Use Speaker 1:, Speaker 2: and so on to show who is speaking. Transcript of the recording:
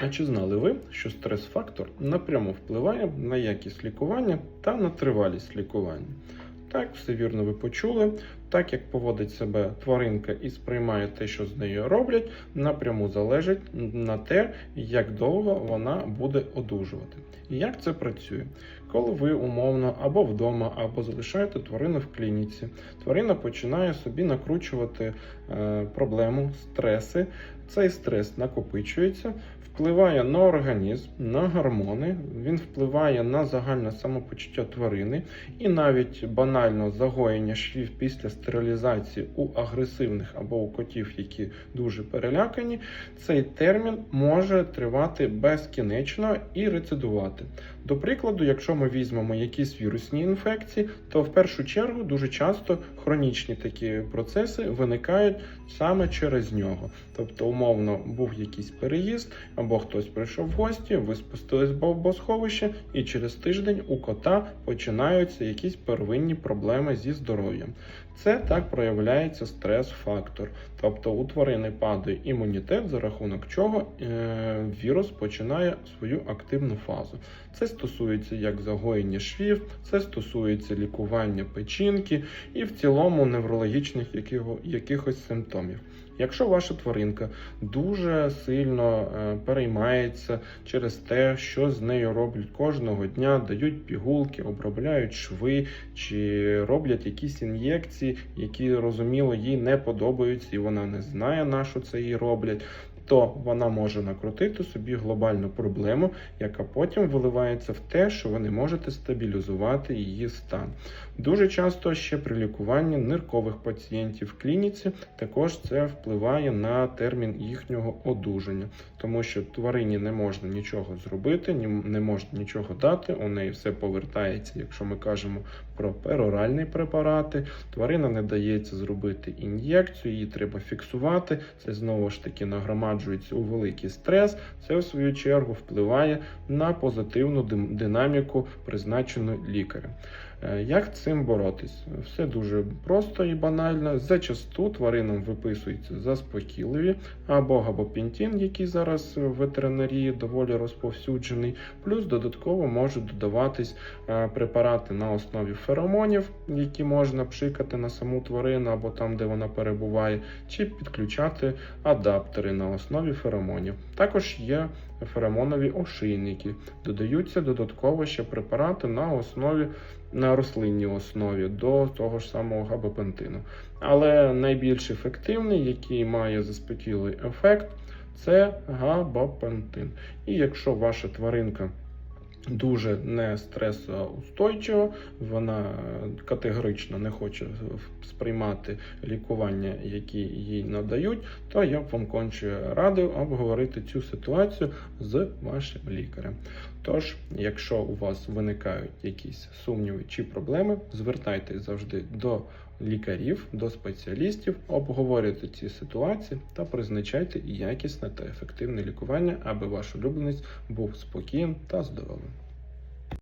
Speaker 1: А чи знали ви, що стрес-фактор напряму впливає на якість лікування та на тривалість лікування? Так, все вірно ви почули. Так як поводить себе тваринка і сприймає те, що з нею роблять, напряму залежить на те, як довго вона буде одужувати. І як це працює? Коли ви умовно або вдома, або залишаєте тварину в клініці, тварина починає собі накручувати е, проблему, стреси. Цей стрес накопичується, впливає на організм, на гормони, він впливає на загальне самопочуття тварини і навіть банально загоєння швів після стерилізації у агресивних або у котів, які дуже перелякані, цей термін може тривати безкінечно і рецидувати. До прикладу, якщо ми візьмемо якісь вірусні інфекції, то в першу чергу дуже часто хронічні такі процеси виникають саме через нього. Тобто, умовно, був якийсь переїзд, або хтось прийшов в гості, ви спустились в бомбосховище, і через тиждень у кота починаються якісь первинні проблеми зі здоров'ям. Це так проявляється стрес-фактор. Тобто у тварини падає імунітет, за рахунок чого е, вірус починає свою активну фазу. Це стосується як загоєння швів, це стосується лікування печінки і в цілому неврологічних якихось симптомів. Якщо ваша тваринка дуже сильно е, переймається через те, що з нею роблять кожного дня, дають пігулки, обробляють шви чи роблять якісь ін'єкції, які розуміло їй не подобаються, і вона не знає, на що це їй роблять. То вона може накрутити собі глобальну проблему, яка потім виливається в те, що ви не можете стабілізувати її стан. Дуже часто ще при лікуванні ниркових пацієнтів в клініці також це впливає на термін їхнього одужання, тому що тварині не можна нічого зробити, не можна нічого дати. У неї все повертається, якщо ми кажемо про пероральні препарати. Тварина не дається зробити ін'єкцію, її треба фіксувати. Це знову ж таки нагромаджується у великий стрес. Це в свою чергу впливає на позитивну динаміку, призначену лікарем. Як цим боротись? Все дуже просто і банально. Зачасту тваринам виписуються заспокійливі або габапентин, який зараз в ветеринарії доволі розповсюджений. Плюс додатково можуть додаватись е, препарати на основі феромонів, які можна пшикати на саму тварину або там, де вона перебуває, чи підключати адаптери на основі феромонів. Також є феромонові ошийники. Додаються додатково ще препарати на основі на рослинній основі до того ж самого габапентину. Але найбільш ефективний, який має заспокійливий ефект, це габапентин. І якщо ваша тваринка дуже не стресоустойчива, вона категорично не хоче сприймати лікування, які їй надають, то я б вам конче радив обговорити цю ситуацію з вашим лікарем. Тож, якщо у вас виникають якісь сумніви чи проблеми, звертайтесь завжди до лікарів, до спеціалістів, обговорюйте ці ситуації та призначайте якісне та ефективне лікування, аби ваш улюбленець був спокійним та здоровим.